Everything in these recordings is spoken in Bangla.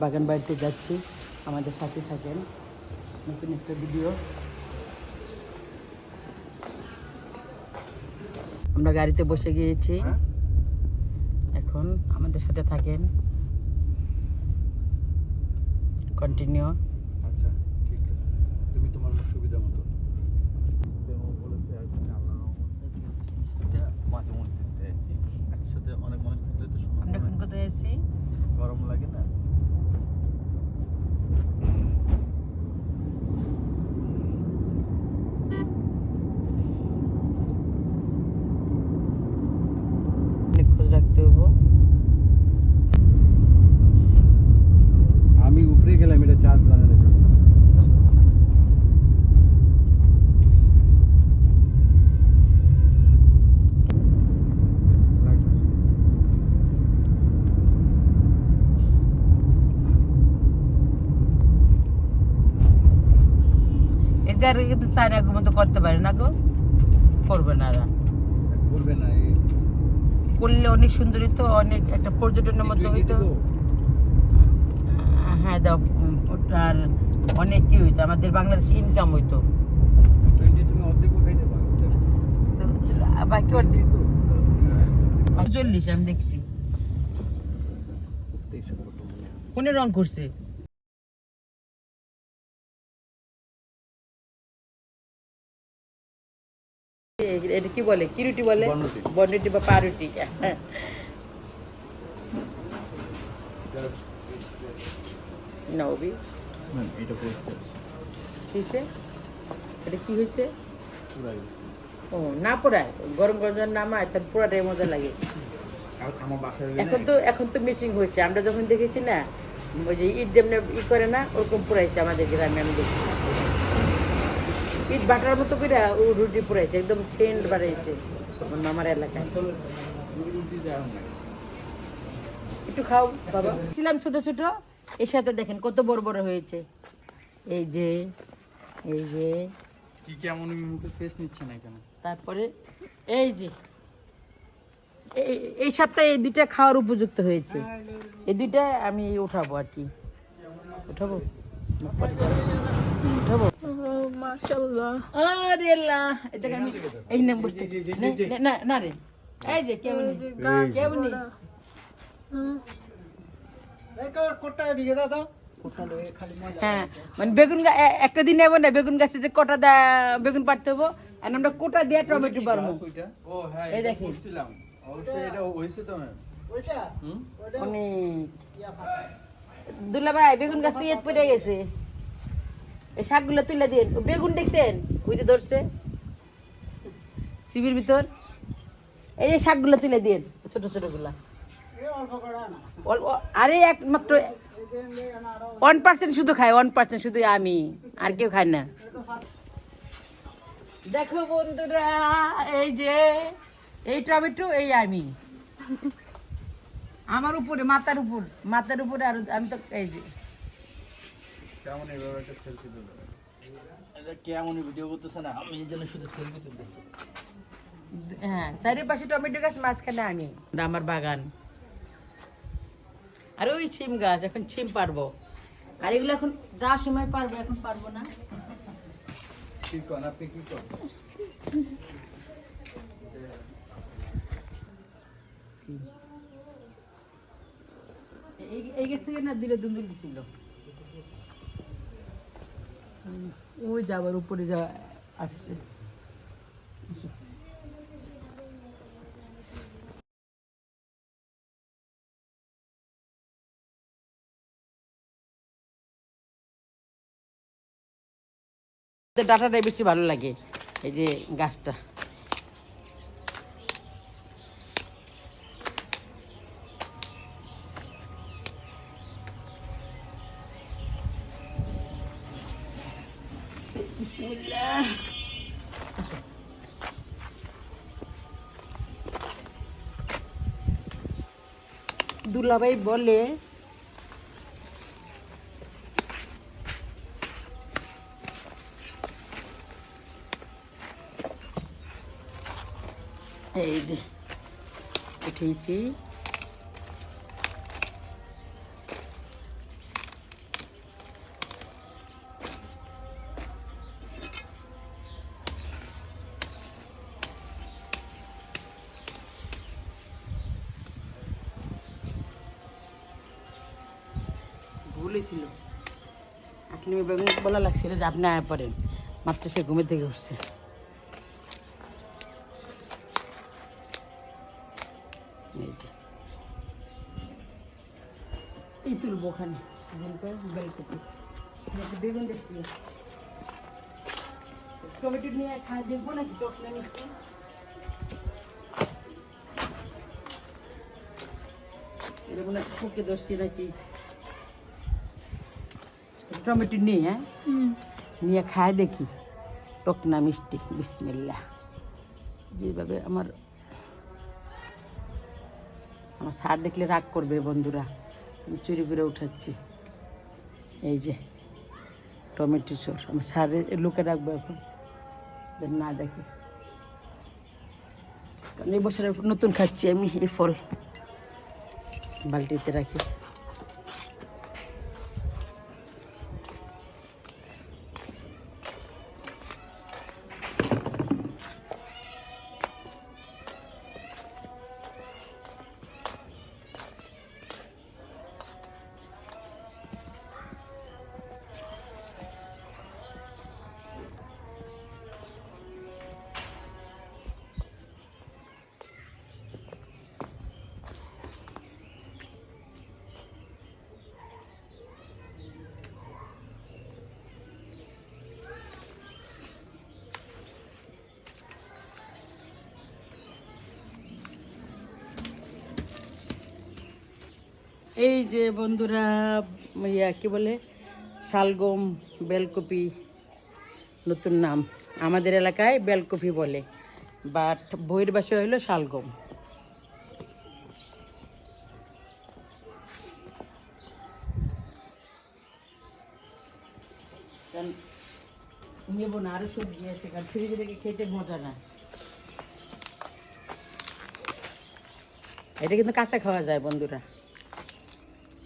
বাগান বাড়িতে যাচ্ছি। আমাদের সাথে থাকেন। নতুন একটা ভিডিও আমরা গাড়িতে বসে গিয়েছি। এখন আমাদের সাথে থাকেন। কন্টিনিউ আচ্ছা ঠিক আছে তুমি তোমার সুবিধা মতো মাঝে মধ্যে একসাথে অনেক মানুষ থাকলে তো সময় আমরা এখন কোথায় আছি গরম লাগে না অনেক খোঁজ রাখতে হব আমি উপরে গেলাম এটা চার্জ লাগানোর জন্য এটা কিন্তু চায়না গো মতো করতে পারে না গো। করবে না এরা। করবে না করলে অনেক সুন্দরী তো অনেক একটা পর্যটনের মতো হইতো। হ্যাঁ দাও ওটার অনেক কি হইতো আমাদের বাংলাদেশে ইনকাম হইতো। 20 তুমি অর্ধেকও খাইতে পারো বাকি অর্ধেক। চল্লিশ আমি দেখছি। কোনে রং করছে। এটা কি বলে? কি রুটি বলে? বনরুটি। বা পাউরুটি হ্যাঁ নবী এটা হয়েছে কি হয়েছে? ও না পোড়ায় গরম গরম নামায় তখন পোড়াটাই মজা লাগে। এখন তো এখন তো মিসিং হচ্ছে আমরা যখন দেখেছি না ওই যে ইট যেমনি ই করে না ওরকম পুরাইছে আমাদের গ্রামে আমি দেখছি ইট বাটার মতো করে ও রুটি পুরাইছে একদম ছেন্ড বাড়াইছে আমার মামার এলাকায়। একটু খাও বাবা। ছিলাম ছোট ছোট এর সাথে দেখেন কত বড় বড় হয়েছে। এই যে এই যে। কি কেমন মুখে ফেস নিচ্ছে না কেন? তারপরে এই যে। এই- সপ্তাহে এই দুইটা খাওয়ার উপযুক্ত হয়েছে। এই দুইটা আমি উঠাবো আর কি। উঠাবো? উঠাবো। মাশাল্লাহ আরে আল্লাহ এটাকে আমি এই নাম বসতে নে, নে, না না রে এই যে কেমন কেমন হ্যাঁ মানে বেগুন একটা দিন নেব না বেগুন গাছে যে কটা দা বেগুন পাড়তে হব আর আমরা কোটা দিয়ে টমেটো পারব ও এই তো অনেক দুলা ভাই বেগুন গাছ থেকে পড়ে গেছে এই শাকগুলো তুলে দিন। বেগুন দেখছেন? ওই যে ধরছে। শিবির ভিতর। এই যে শাকগুলো তুলে দিন, ছোট ছোটগুলা আরে একমাত্র ওয়ান পার্সেন্ট শুধু খায়, ওয়ান পার্সেন্ট শুধু আমি, আর কেউ খায় না। দেখো বন্ধুরা, এই যে, এই টমেটো, এই আমি। আমার উপরে, মাথার উপর, মাথার উপরে আর আমি তো এই যে কেমন এইভাবে একটা সেলফি তুলে এটা কেমন ভিডিও করতেছে না? আমি এই জন্য শুধু সেলফি তুলতে হ্যাঁ চারিপাশে টমেটো গাছ মাঝখানে আমি। আমার বাগান। আর ওই ছিম গাছ এখন ছিম পারব। আর এগুলো এখন যা সময় পারব এখন পারব না। কি করেন আপনি কি করেন এই গাছ থেকে না দিলে দুন্দুল দিছিল। ওই যাবার উপরে যা আসছে। ডাটাটাই বেশি ভালো লাগে এই যে গাছটা। বিসমিল্লাহ দুলাভাই বলে এই যে উঠেছি। বলেছিল। আসলে বেগুন বলা লাগছিল যে আপনি আয়া পড়েন। মাত্র সে ঘুমের থেকে উঠছে। এই তুলবো ওখানে। বেগুন দেখছি। টমেটো নিয়ে খাই দেখব নাকি চকলে মিষ্টি? এরকম ফুকে ধরছি নাকি? টমেটো নিয়ে হ্যাঁ? নিয়ে খায় দেখি। টক না মিষ্টি। বিসমিল্লা যেভাবে আমার আমার সার দেখলে রাগ করবে বন্ধুরা। আমি চুরি করে উঠাচ্ছি। এই যে টমেটো চোর। আমার সারে লুকে রাখব এখন। যেন না দেখে। কারণ এই বছর নতুন খাচ্ছি আমি এই ফল। বালতিতে রাখি। এই যে বন্ধুরা, ইয়া, কি বলে? শালগম, বেলকপি, নতুন নাম। আমাদের এলাকায় বেলকপি বলে, বাট বইয়ের বাসা হইল শালগম। নেব না সবজি আছে, কারণ ফ্রিজে খেতে মজা না। এটা কিন্তু কাঁচা খাওয়া যায়, বন্ধুরা।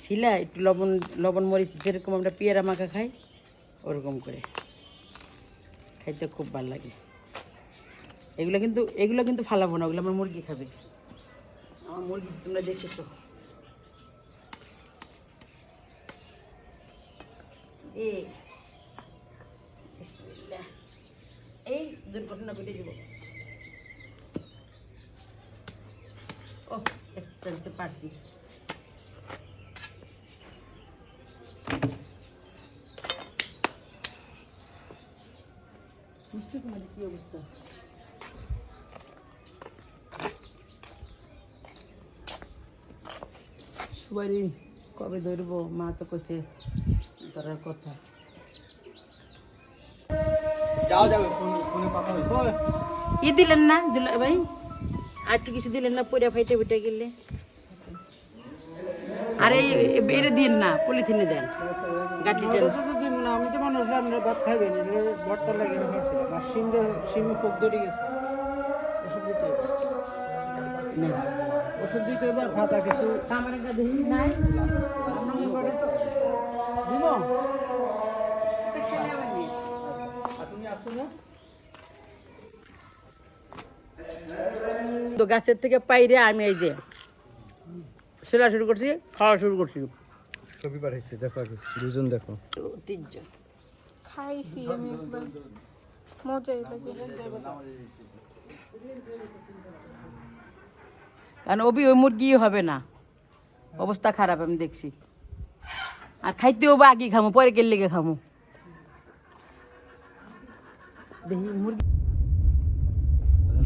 শিলা একটু লবণ লবণ মরিচ যেরকম আমরা পেয়ারা মাখা খাই, ওরকম করে। খাইতে খুব ভালো লাগে। এগুলো কিন্তু এগুলো কিন্তু ফালাবো না, ওগুলো আমার মুরগি খাবে। আমার মুরগি তোমরা দেখেছ। এই দুর্ঘটনা ঘটে যাব ও পারছি। মিষ্টি কুমারের কি অবস্থা? সুবারি কবে ধরবো? মা তো কইছে ধরার কথা। যাও যাবে ফোনে কথা হয়েছে ই দিলেন না দুলা ভাই? আর একটু কিছু দিলেন না পরে ফাইটে ফুটে গেলে। আরে বেড়ে দিন না পলিথিনে দেন। না আমি তো মানুষ আমরা ভাত খাইবেন ভর্তা লাগে খাইছিলাম আর সিম সিম পোক ধরে গেছে। ওষুধ দিতে হবে। ওষুধ দিতে হবে আর ভাতা কিছু আমার একটা দেখি নাই। তো দিব? তুমি আসছো না? তো গাছের থেকে পাইরে আমি এই যে সেরা শুরু করছি। খাওয়া শুরু করছি। ছবি পাঠাইছি দেখো আগে দুজন দেখো। তিনজন। খাইছি আমি একবার। মজাই লাগে কারণ অবি ওই মুরগি হবে না। অবস্থা খারাপ আমি দেখছি। আর খাইতেও বা আগে খামো পরে গেলে লেগে খামো। দেখি মুরগি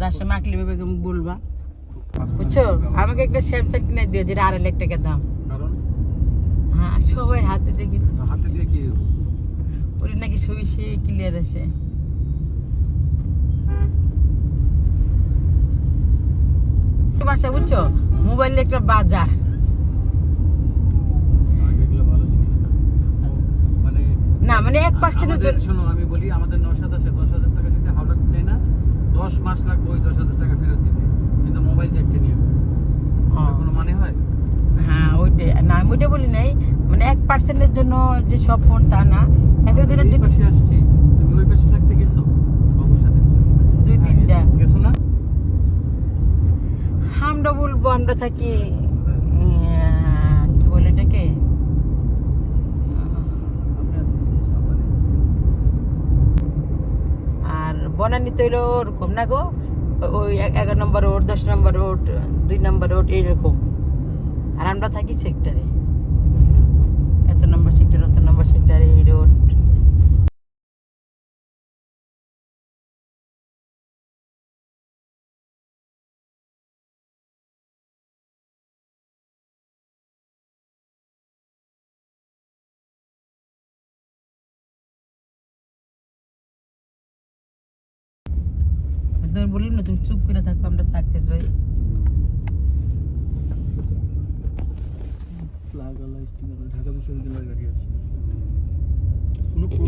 যার সময় আঁকলি বেগম বলবা। বুঝছ? আমাকে একটা স্যামসাং কিনে দিও যেটা আড়াই লাখ টাকা দাম। হ্যাঁ সবাই হাতে দেখি হাতে দিয়ে কি? ওর নাকি ছবি সে ক্লিয়ার আছে বাসা বুঝছ? মোবাইল একটা বাজার। জিনিস না। মানে মানে এক পার্সেন্টের আমাদের শোনো আমি বলি আমাদের নশাত আছে দশ হাজার টাকা যদি হঠাৎ নেয় না দশ মাস লাগবে ওই দশ হাজার টাকা ফেরত দিতে। কিন্তু মোবাইল চারটে নিয়ে কোনো মানে হয়? হ্যাঁ ওইটাই। না আমি ওইটা বলি নাই। মানে এক পার্সেন্টের জন্য যে সব ফোন তা না এক দিনের দুই পাশে আসছি। তুমি ওই পাশে থাকতে গেছো? দুই তিনটা। গেছো না? আমরা বলব আমরা থাকি কি বলে এটাকে? আর বনানি তো এলো ওরকম না গো? ওই এগারো নম্বর রোড দশ নম্বর রোড দুই নম্বর রোড এইরকম। আর আমরা থাকি সেক্টরে নম্বর সেক্টর অত নম্বর সেক্টরে এই রোড। বললাম না, তুমি চুপ করে থাকো, আমরা চাকতে যাই ঢাকা বিশ্ববিদ্যালয়ের গাড়ি আছে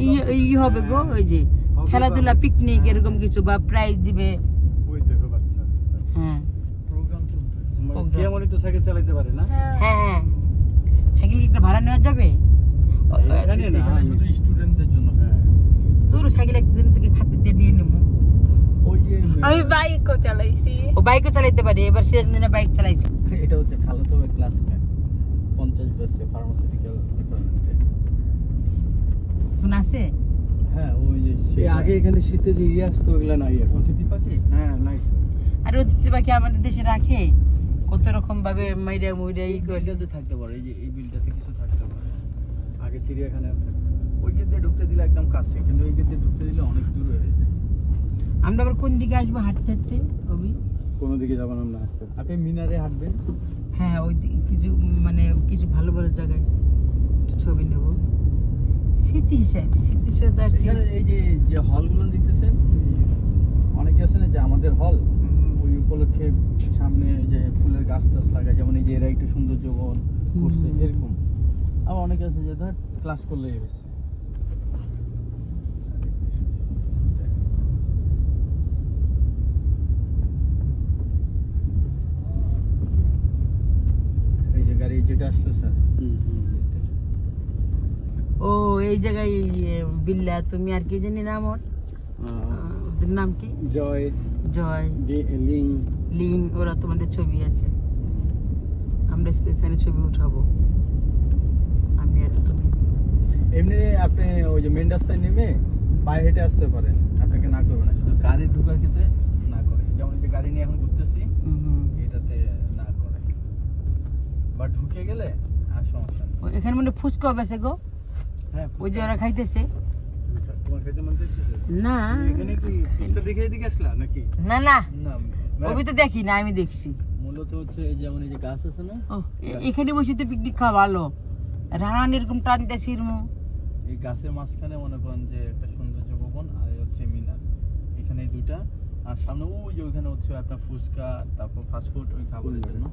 ই- ই হবে গো ওই যে খেলাধুলা পিকনিক এরকম কিছু বা প্রাইজ দিবে। ওই দেখো বাচ্চা হ্যাঁ। প্রোগ্রাম চলতেছে। কে তো সাইকেল চালাতে পারে না? হ্যাঁ। হ্যাঁ সাইকেল একটা ভাড়া নেওয়া যাবে? এখানে না এখানে শুধু স্টুডেন্টদের জন্য। হ্যাঁ। তোর সাইকেল একজন থেকে খাতে দিয়ে নিয়ে নেব। আমি বাইকও চালাইছি। ও বাইকও চালাইতে পারে এবার সিরাজদিনে বাইক চালাইছে। এটা হচ্ছে খালাতো ক্লাসমেট পঞ্চাশ বছর ফার্মাসিউটিক্যাল ডিপার্টমেন্টে এখন আছে? হ্যাঁ ওই যে সে আগে এখানে শীতে যে ইয়ে আসতো ওগুলা নাই অতিথি পাখি? হ্যাঁ নাই আর অতিথি পাখি আমাদের দেশে রাখে? কত রকম ভাবে মাইরা মুইরা ই করে। থাকতে পারে এই যে এই বিলটাতে কিছু থাকতে পারে। আগে চিড়িয়াখানা ওই গেট দিয়ে ঢুকতে দিলে একদম কাছে কিন্তু ওই গেট দিয়ে ঢুকতে দিলে অনেক দূরে হয়ে যায়। আমরা আবার কোন দিকে আসব হাঁটতে হাঁটতে অভি? কোনো দিকে যাব না আমরা আসতে আপনি মিনারে হাঁটবেন? হ্যাঁ ওই দিকে কিছু মানে কিছু ভালো ভালো জায়গায় ছবি নেব। স্মৃতি হিসাবে স্মৃতি শ্রদ্ধার এই যে যে হলগুলো দেখতেছেন অনেকে আছে না যে আমাদের হল ওই উপলক্ষে সামনে যে ফুলের গাছ টাছ লাগায় যেমন এই যে এরা একটু সৌন্দর্য বন করছে এরকম। আবার অনেকে আছে যে ধর ক্লাস করলে গেছে এই যে গাড়ি যেটা আসলো স্যার। ও এই জায়গায় বিল্লা তুমি আর কি জানি নাম ওর? ওদের নাম কি? জয়। জয়। Ling Ling. ওরা তোমাদের ছবি আছে। আমরা এখানে ছবি উঠাবো। আমি আর তুমি। এমনি আপনি ওই যে মেন রাস্তায় নেমে পায়ে হেঁটে আসতে পারেন। আপনাকে না করবে না শুধু গাড়ি ঢোকার ক্ষেত্রে না করে। যেমন যে গাড়ি নিয়ে এখন ঘুরতেছি। এটাতে না করে। বা ঢুকে গেলে আর সমস্যা এখানে মানে ফুচকা বেছে গো? ওই যে ওরা খাইতেছে। তোমার খেতে মন চাইছে না। এখানে কি ফুচকা দেখে এদিকে নাকি? না না। না ওবি তো দেখি না আমি দেখছি। মূলত হচ্ছে এই যেমন এই যে গাছ আছে না? এখানে বসে তো পিকনিক খাওয়া ভালো। রান এরকম টানতে ছিরমু এই গাছের মাঝখানে মনে করেন যে একটা সৌন্দর্য ভবন আর হচ্ছে মিনার। এখানে এই দুইটা। আর সামনে ওই যে ওইখানে হচ্ছে আপনার ফুচকা তারপর ফাস্টফুড ওই খাবারের জন্য।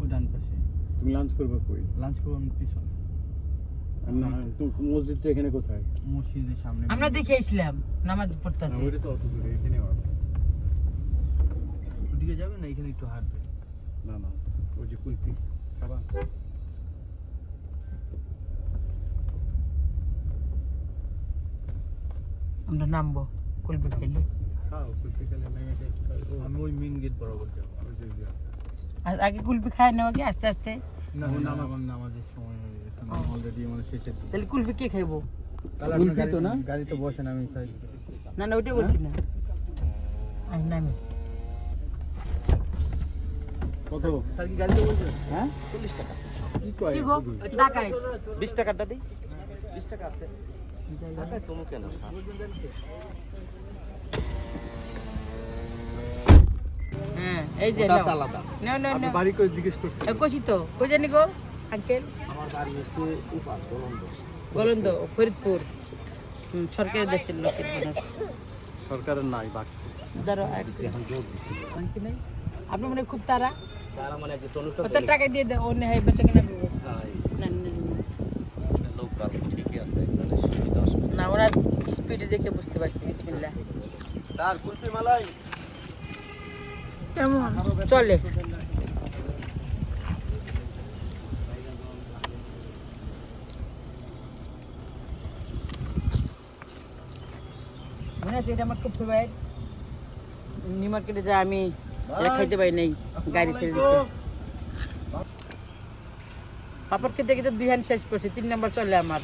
ওই ডান পাশে। তুমি লাঞ্চ করবে কই? লাঞ্চ করবেন পিছনে। না তুমি মসজিদটা এখানে কোথায়? মসজিদের সামনে। আমরা দেখে আসলাম নামাজ পড়তেছি। ওইটা তো অত দূরে এখানেও আছে। ওদিকে যাবেন না? এখানে একটু হাঁটবেন না না ওই যে কুলপি খাবা? আমরা নামবো কুলপি খাইলে খাও কুলপি খেলে নেমে আমি ওই মেন গেট বরাবর যাব। ওই যে আছে। আর আগে কুলপি খায় নেওয়া কি আস্তে আস্তে? না আমার না নামাজ- আমার নামাজের সময় হয়ে গেছে অলরেডি মানে শেষের দিকে তাহলে কুলপি কে খাইবো? তাহলে কুলফি আপনার তো গাড়ি- না? গাড়িতে বসেন আমি তাই না না ওইটাই বলছি না। আই নামি। কত? স্যার কি গাড়িতে বসবেন হ্যাঁ? কি কয়? কি গো? ঢাকায় বিশ টাকাটা দিই। বিশ টাকা আছে। টাকায় তুমি কেন স্যার? হ্যাঁ এই যে নাও। আলাদা। বাড়ি জিজ্ঞেস কইছি তো কই জানি গো আঙ্কেল আমার বাড়ি হচ্ছে উপার গোলন্দ। গোলন্দ ফরিদপুর। হুম, দেশের লোকের সরকারের নাই বাড়ছে ধরো এখন যোগ দিছি নাই আপনি মনে খুব তারা? তারা মানে যে তনুটা ও টাকা দিয়ে দেয় বেচা কিনা না না, না। ঠিকই আছে সুবিধা না ওনার স্পিডে দেখে বুঝতে পারছি বিসমিল্লাহ। তার কুলফি মালাই। কেমন চলে এটা আমার খুব ফেভারিট নিউ মার্কেটে যা আমি খাইতে পাই নাই গাড়ি ছেড়ে দিচ্ছে পাপড় খেতে খেতে দুই হ্যান্ড শেষ করছি তিন নাম্বার চলে আমার।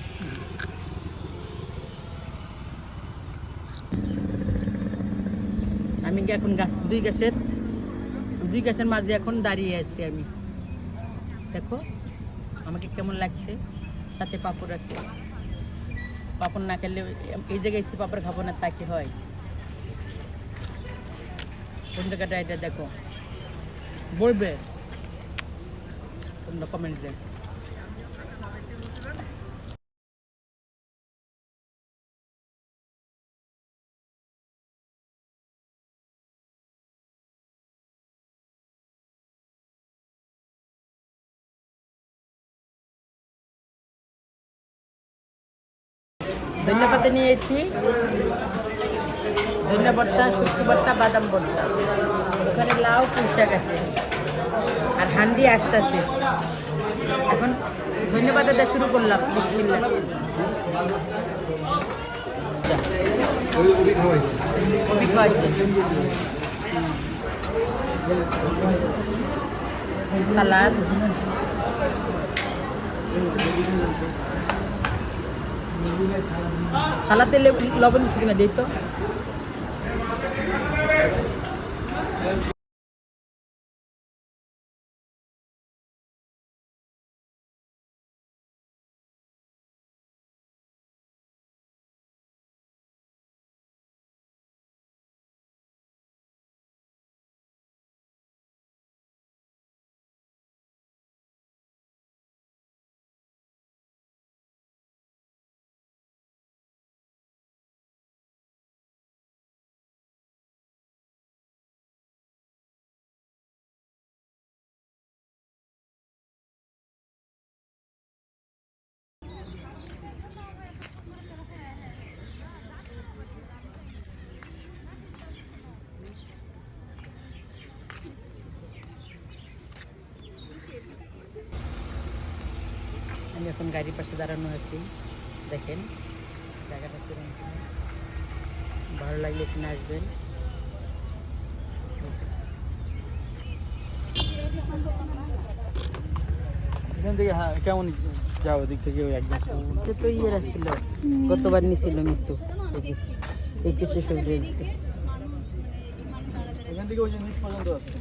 আমি এখন গাছ দুই গাছের দুই গাছের মাঝে এখন দাঁড়িয়ে আছি আমি। দেখো, আমাকে কেমন লাগছে, সাথে পাপড় আছে। পাপড় না খেলে এই জায়গায় এসে পাপড় খাব না, তা কি হয়? কোন জায়গাটা এটা দেখো। বলবে? তোমরা কমেন্টে ধন্যবাদ নিয়েছি। ধন্য ভর্তা শুটকি ভর্তা বাদাম ভর্তা ওখানে লাউ পুঁইশাক আছে। আর হান্ডি আসতেছে এখন ধন্যবাদ দেওয়া শুরু করলাম খাওয়াইছে সালাদ। সালাতে লেবু- লবণ দিচ্ছে কিনা দিই তো। এখন গাড়ির পাশে দাঁড়ানো আছি দেখেন জায়গাটা কীরকম ভালো লাগলে এখানে আসবেন। এখান থেকে হ্যাঁ কেমন যাও থেকে একদম তো তো ইয়ে নিছিল মৃত্যু। এই কিছু সবজি এখান থেকে ওই যে পর্যন্ত আছে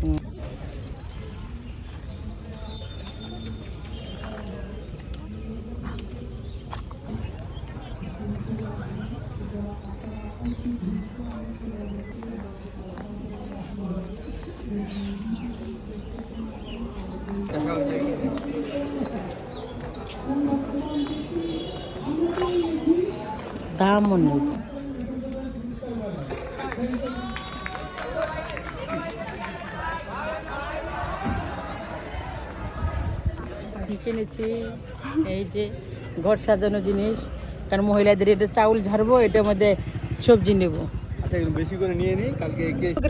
হুম। দামও নেই কি কিনেছি এই যে ঘর সাজানো জিনিস। কারণ মহিলাদের এটা চাউল ঝাড়বো এটার মধ্যে সবজি নেব। আচ্ছা বেশি করে নিয়ে নিই কালকে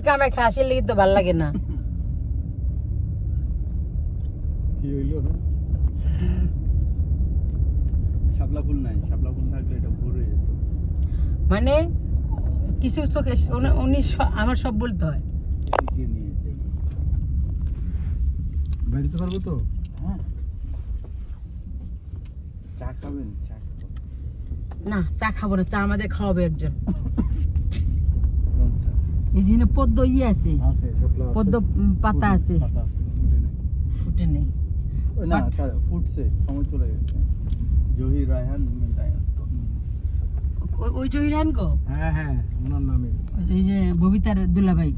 কামে খাসির লেগে তো ভালো লাগে না। কি হইল শাপলা ফুল নাই শাপলা ফুল থাকলে এটা ভরে যেত। মানে কিছু চোখে উনি- আমার সব বলতে হয়। বেরোতে পারব তো? হ্যাঁ। চা খাবেন? না চা খাব না চা আমাদের খাওয়াবে একজন। এই যে পদ্ম ইয়ে আছে। পদ্ম পাতা আছে। ফুটে নেই। ফুটছে সময় চলে গেছে। জহির রায়হান মিলায় তো ওই- জহিরান গো? হ্যাঁ হ্যাঁ ওনার নামে এই যে ববিতার দুলাভাই।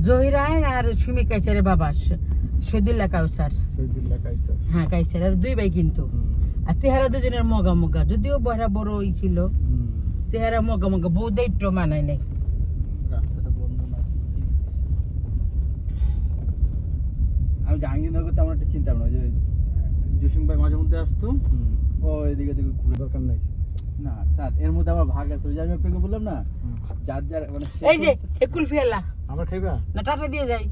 জহিরান আর সুমি কাইসারের বাবা শহীদুল্লাহ কাউসার। শহীদুল্লাহ হ্যাঁ কাইসার আর দুই ভাই কিন্তু। আর চেহারা দুজনের মগা মগা যদিও বড় বড় ওই ছিল চেহারা মগা মগা বউ দায়িত্ব মানায় নাই। আমি জাহাঙ্গীরনগর তেমন একটা চিন্তা ভাবনা জসিম ভাই মাঝে মধ্যে আসতো। ও এদিকে এদিকে ঘুরে দরকার নাই। না স্যার এর মধ্যে আমার ভাগ আছে ওই যে আমি আপনাকে বললাম না যার যার মানে এই যে এ কুলফি এলা আমার খাইবা না টাটা দিয়ে যাই।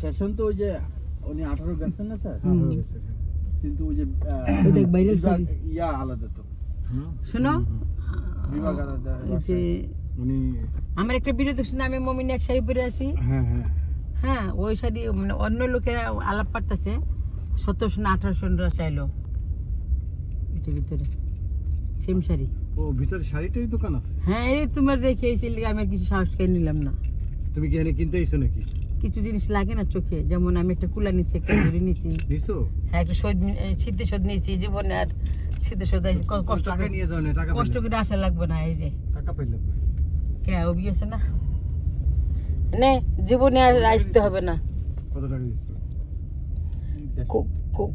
সেশন তো ওই যে উনি আঠারো গেছেন না স্যার? কিন্তু ওই যে দেখ, ছবি। ইয়া আলাদা তো। শোনো বিভাগ আলাদা যে উনি আমার একটা ভিডিও দেখছি না আমি মমিন এক শাড়ি পরে আছি। হ্যাঁ হ্যাঁ। হ্যাঁ ওই শাড়ি মানে অন্য লোকেরা আলাপ পারতেছে সতেরোশো না আঠারোশো চাইলো। এটার ভিতরে। সেম শাড়ি। ও ভিতরে শাড়িটাই দোকান আছে? হ্যাঁ এই তোমার রেখে আমি কিছু সাহস করে নিলাম না। তুমি কি এনে কিনতে আইছো নাকি? কিছু জিনিস লাগে না চোখে। যেমন আমি একটা কুলা নিচ্ছি একটা নিচ্ছি নিছো। হ্যাঁ একটা শোধ সিদ্ধি শোধ নিয়েছি জীবনে আর সিদ্ধি শোধ আছে, কষ্ট করে নিয়ে যাও না টাকা কষ্ট করে আসা লাগবে না এই যে। টাকা পাইলে। কে আছে না? নে জীবনে আর আসতে হবে না। কত টাকা কু-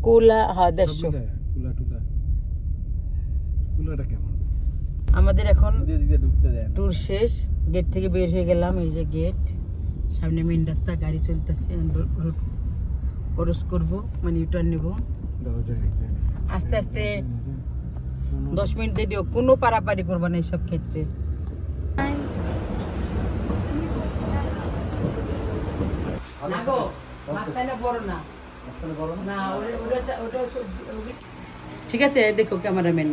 কুলা হ্যাঁ দেড়শো কুলা টুলা। কুলাটা কেমন? আমাদের এখন দিয়ে দেয় ট্যুর শেষ গেট থেকে বের হয়ে গেলাম এই যে গেট সামনে মেন রাস্তা গাড়ি চলতেছে রুট ক্রস করব মানে ইউটার্ন নেব। আস্তে আস্তে দশ মিনিট দেরিও কোনো পারাপারি করব না এইসব ক্ষেত্রে। না গো, মাঝখানে বড় না। না, ওটা- ওটা হচ্ছে- ওটা হচ্ছে- ওটা- ঠিক আছে দেখো ক্যামেরাম্যান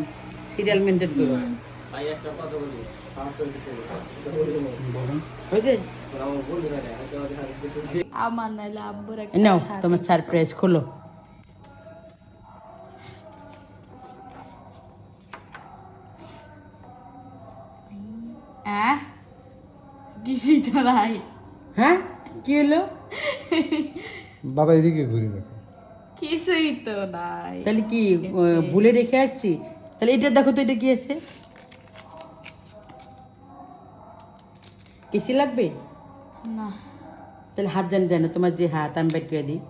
সিরিয়াল মেনটেন করো। নাও তোমার সারপ্রাইজ খোলো। হ্যাঁ? কিছুই তো নাই। হ্যাঁ? কি হলো? বাবা এদিকে ঘুরে দেখো। কিছুই তো নাই। তাহলে কি ভুলে রেখে আসছি? তাহলে এটা দেখো তো এটা কি আছে। কেসি লাগবে? না। তাহলে হাত জান জানো তোমার যে হাত আমি বের করে দিই।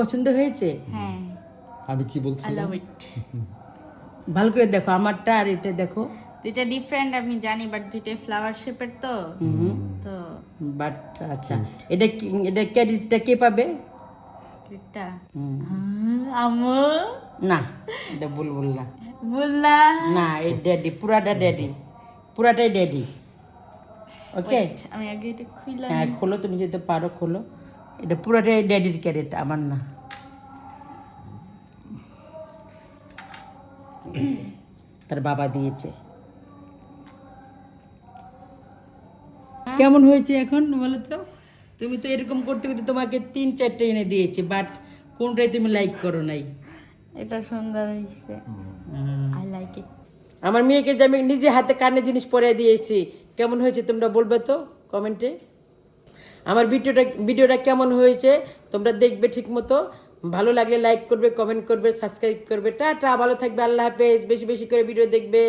পছন্দ হয়েছে? হ্যাঁ। আমি কি বলছি আই লাভ ইট ভালো করে দেখো আমারটা আর এটা দেখো। দুইটা ডিফারেন্ট আমি জানি বাট দুইটাই ফ্লাওয়ার শেপের তো। তো বাট আচ্ছা এটা কি এটা ক্যাডিটটা কে পাবে? হুম। আমু? না এটা ভুল বললাম বললা? না এই ড্যাডি পুরাটা ড্যাডি পুরাটাই ড্যাডি ওকে আমি আগে এটা খুইলাম হ্যাঁ খোলো তুমি যেতে পারো খোলো। এটা পুরোটাই ড্যাডির ক্যারেট আমার না। তার বাবা দিয়েছে। কেমন হয়েছে এখন বলো তো? তুমি তো এরকম করতে করতে তোমাকে তিন চারটে এনে দিয়েছে বাট কোনটাই তুমি লাইক করো নাই? এটা সুন্দর হয়েছে। আই লাইক ইট আমার মেয়েকে যে আমি নিজে হাতে কানে জিনিস পরে দিয়েছি কেমন হয়েছে তোমরা বলবে তো? কমেন্টে আমার ভিডিওটা ভিডিওটা কেমন হয়েছে তোমরা দেখবে ঠিক মতো ভালো লাগলে লাইক করবে কমেন্ট করবে সাবস্ক্রাইব করবে। টাটা, ভালো থাকবে, আল্লাহ হাফেজ। বেশি বেশি করে ভিডিও দেখবে।